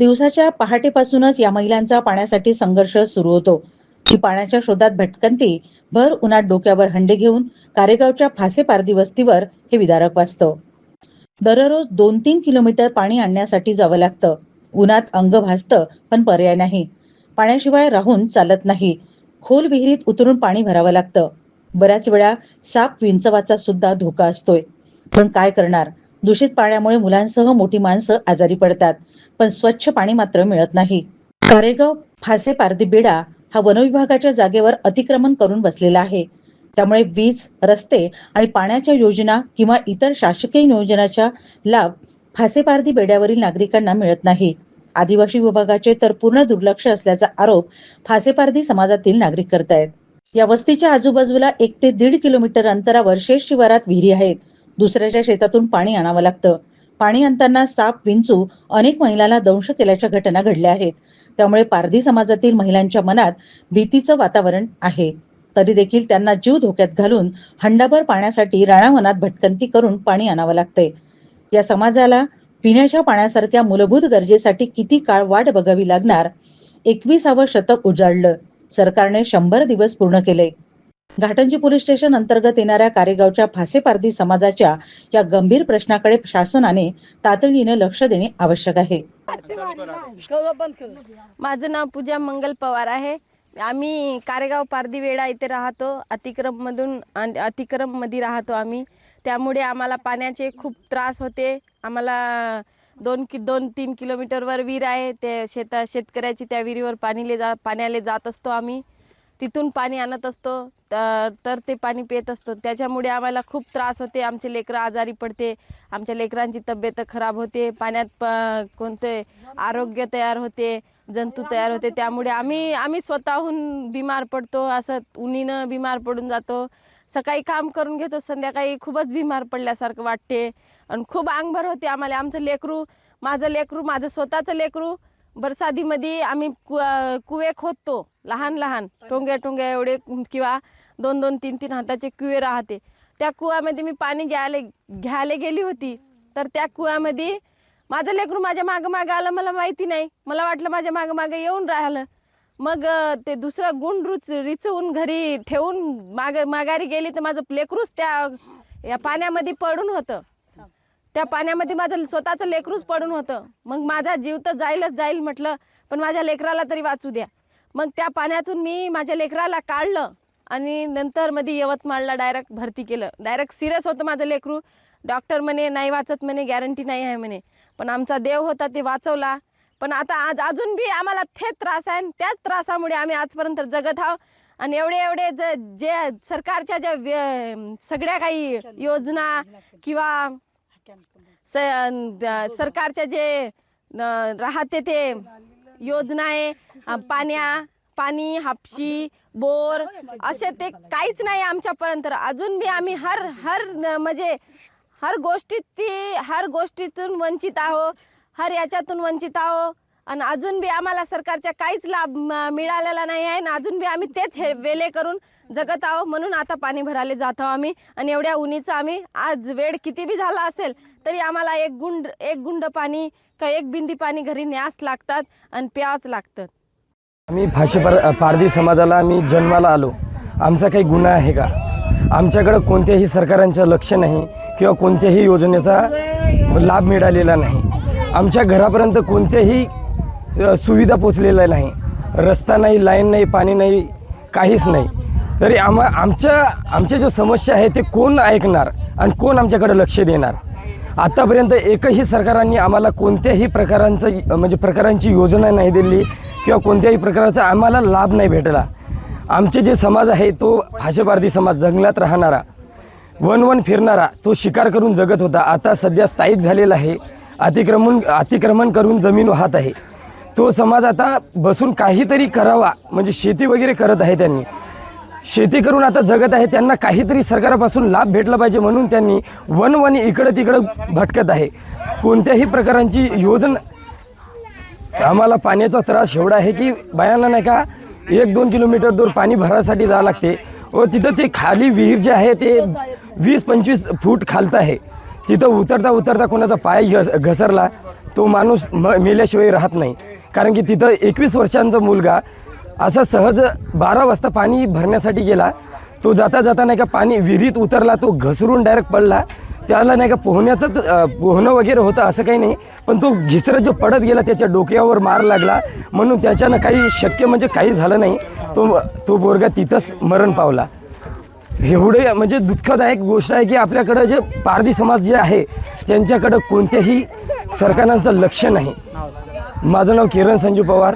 दिवसाच्या पहाटेपासूनच या महिलांचा पाण्यासाठी संघर्ष सुरू होतो. ती पाण्याच्या शोधात भटकंती भर उन्हात डोक्यावर हंडे घेऊन कारेगावच्या फासे पारदी वस्तीवर हे विदारक वाचतं. दररोज दोन तीन किलोमीटर पाणी आणण्यासाठी जावं लागतं. उन्हात अंग भासतं पण पर्याय नाही. पाण्याशिवाय राहून चालत नाही. खोल विहिरीत उतरून पाणी भरावं लागतं. बऱ्याच वेळा साप विंचवाचा सुद्धा धोका असतोय. पण काय करणार? दूषित पाण्यामुळे मुलांसह मोठी माणसं आजारी पडतात पण स्वच्छ पाणी मात्र मिळत नाही. कारेगाव फासे पारदी बेडा हा वनविभागाच्या जागेवर अतिक्रमण करून बसलेला आहे. त्यामुळे वीज रस्ते आणि पाण्याच्या योजना किंवा इतर शासकीय योजनाचा लाभ फासेपारदी बेड्यावरील नागरिकांना मिळत नाही. आदिवासी विभागाचे तर पूर्ण दुर्लक्ष असल्याचा आरोप फासेपारदी समाजातील नागरिक करतायत. या वस्तीच्या आजूबाजूला एक ते दीड किलोमीटर अंतरावर शेष शिवारात विहिरी आहेत. दुसऱ्याच्या शेतातून पाणी आणावं लागतं. पाणी आणताना साप विंचू अनेक महिलांना दंश केल्याच्या घटना घडल्या आहेत. त्यामुळे पारधी समाजातील महिलांच्या मनात भीतीचं वातावरण आहे. तरी देखील त्यांना जीव धोक्यात घालून हंडाभर पाण्यासाठी राणावनात भटकंती करून पाणी आणावं लागते या समाजाला पिण्याच्या पाण्यासारख्या मूलभूत गरजेसाठी किती काळ वाट बघावी लागणार? एकविसावं शतक उजाडलं सरकारने शंभर दिवस पूर्ण केले घाटंजी पोलीस स्टेशन अंतर्गत येणाऱ्या कारेगावच्या फासेपारधी समाजाच्या या गंभीर प्रश्नाकडे शासनाने तातडीने लक्ष देणे आवश्यक आहे. माझं नाव पूजा मंगल पवार आहे. आम्ही कारेगाव पारदीवेडा इथे राहतो. अतिक्रम मधून अतिक्रममध्ये राहतो आम्ही. त्यामुळे आम्हाला पाण्याचे खूप त्रास होते. आम्हाला दोन कि दोन तीन किलोमीटरवर विहीर आहे. ते शेता शेतकऱ्याची त्या विहिरीवर पाणीले जा पाण्याले जात असतो आम्ही. तिथून पाणी आणत असतो तर तर ते पाणी पित असतो. त्याच्यामुळे आम्हाला खूप त्रास होते. आमचे लेकरं आजारी पडते. आमच्या लेकरांची तब्येत खराब होते. पाण्यात प कोणते आरोग्य तयार होते जंतू तयार होते. त्यामुळे आम्ही आम्ही स्वतःहून बिमार पडतो. असं उन्हीनं बिमार पडून जातो. सकाळी काम करून घेतो. संध्याकाळी खूपच बिमार पडल्यासारखं वाटते. आणि खूप अंगभर होते आम्हाला. आमचं लेकरू माझं लेकरू माझं स्वतःचं लेकरू बरसादीमध्ये आम्ही कु कुवे खोदतो लहान लहान. टोंग्या टोंग्या एवढे किंवा दोन दोन तीन तीन हाताचे कुवे राहते. त्या कुवामध्ये मी पाणी घ्यायला घ्यायला गेली होती. तर त्या कुवामध्ये माझं लेकरू माझ्या मागं मागं आलं मला माहिती नाही. मला वाटलं माझ्या मागं मागं येऊन राहिलं. मग ते दुसरं गुण रुच रिचवून घरी ठेवून माग माघारी गेली तर माझं लेकरूच त्या या पाण्यामध्ये पडून होतं. त्या पाण्यामध्ये माझं स्वतःचं लेकरूच पडून होतं. मग माझा जीव तर जाईलच जाईल म्हटलं पण माझ्या लेकराला तरी वाचू द्या. मग त्या पाण्यातून मी माझ्या लेकराला काढलं आणि नंतर मध्ये यवतमाळला डायरेक्ट भरती केलं. डायरेक्ट सिरियस होतं माझं लेकरू. डॉक्टर म्हणे नाही वाचत म्हणे गॅरंटी नाही आहे म्हणे. पण आमचा देव होता ते वाचवला. पण आता आज अजून बी आम्हाला थेच त्रास आहे आणि त्याच त्रासामुळे आम्ही आजपर्यंत जगत आहोत. आणि एवढे एवढे ज जे सरकारच्या ज्या व्य- सगळ्या काही योजना किंवा स द- सरकारच्या जे न- राहते ते योजना आहे पाण्या पाणी हापशी बोर असे ते काहीच नाही आमच्यापर्यंत. अजून बी आम्ही हर हर न- म्हणजे हर गोष्टीत ती हर गोष्टीतून वंचित आहो हर याच्यातून वंचित आहो. आणि अजून बी आम्हाला सरकारच्या काहीच लाभ म- मिळालेला नाही आहे. आणि अजून बी आम्ही तेच हे वेले करून जगत आहो म्हणून आता पाणी भरायला जात आहो आम्ही. आणि एवढ्या उन्हीचं आम्ही आज वेळ किती बी झाला असेल तरी आम्हाला एक गुंड एक गुंड पाणी का एक बिंदी पाणी घरी न्यास लागतात आणि प्यावच लागतं आम्ही भाषे पार पारधी समाजाला आम्ही जन्माला आलो. आमचा काही गुन्हा आहे का? आमच्याकडं कोणत्याही सरकारांचं लक्ष नाही किंवा कोणत्याही योजनेचा लाभ मिळालेला नाही. आमच्या घरापर्यंत कोणत्याही सुविधा पोचलेल्या नाही. रस्ता नाही लाईन नाही पाणी नाही काहीच नाही. तरी आम्हा आमच्या आमच्या जो समस्या आहे ते कोण ऐकणार आणि कोण आमच्याकडे लक्ष देणार? आत्तापर्यंत एकही सरकारांनी आम्हाला कोणत्याही प्रकारांचं म्हणजे प्रकारांची योजना नाही दिली किंवा कोणत्याही प्रकारचा आम्हाला लाभ नाही भेटला. आमचे जे समाज आहे तो भाषेपारधी समाज जंगलात राहणारा वन वन फिरणारा तो शिकार करून जगत होता. आता सध्या स्थायिक झालेला आहे. अतिक्रमण अतिक्रमण करून जमीन वाहत आहे. तो समाज आता बसून काहीतरी करावा म्हणजे शेती वगैरे करत आहे त्यांनी. शेती करून आता जगत आहे त्यांना काहीतरी सरकारापासून लाभ भेटला पाहिजे म्हणून त्यांनी वन वन इकडं तिकडं भटकत आहे. कोणत्याही प्रकारांची योजना आम्हाला पाण्याचा त्रास एवढा आहे की बायांना नाही का एक दोन किलोमीटर दूर पाणी भरायसाठी जावं लागते. व तिथं ते खाली विहीर जे आहे ते वीस पंचवीस फूट खालतं आहे. तिथं उतरता उतरता कोणाचा पाय घसरला तो माणूस म मेल्याशिवाय राहत नाही. कारण की तिथं एकवीस वर्षांचा मुलगा असा सहज बारा वाजता पाणी भरण्यासाठी गेला. तो जाता जाता नाही का पाणी विहिरीत उतरला तो घसरून डायरेक्ट पडला. त्याला नाही का पोहण्याचं पोहणं वगैरे होतं असं काही नाही. पण तो घिसरत जो पडत गेला त्याच्या डोक्यावर मार लागला. म्हणून त्याच्यानं काही शक्य म्हणजे काही झालं नाही. तो तो पोरगा तिथंच मरण पावला. एवढे म्हणजे दुःखदायक गोष्ट आहे की आपल्याकडं जे पारधी समाज जे आहे त्यांच्याकडं कोणत्याही सरकारांचं लक्ष नाही. माझं नाव किरण संजू पवार.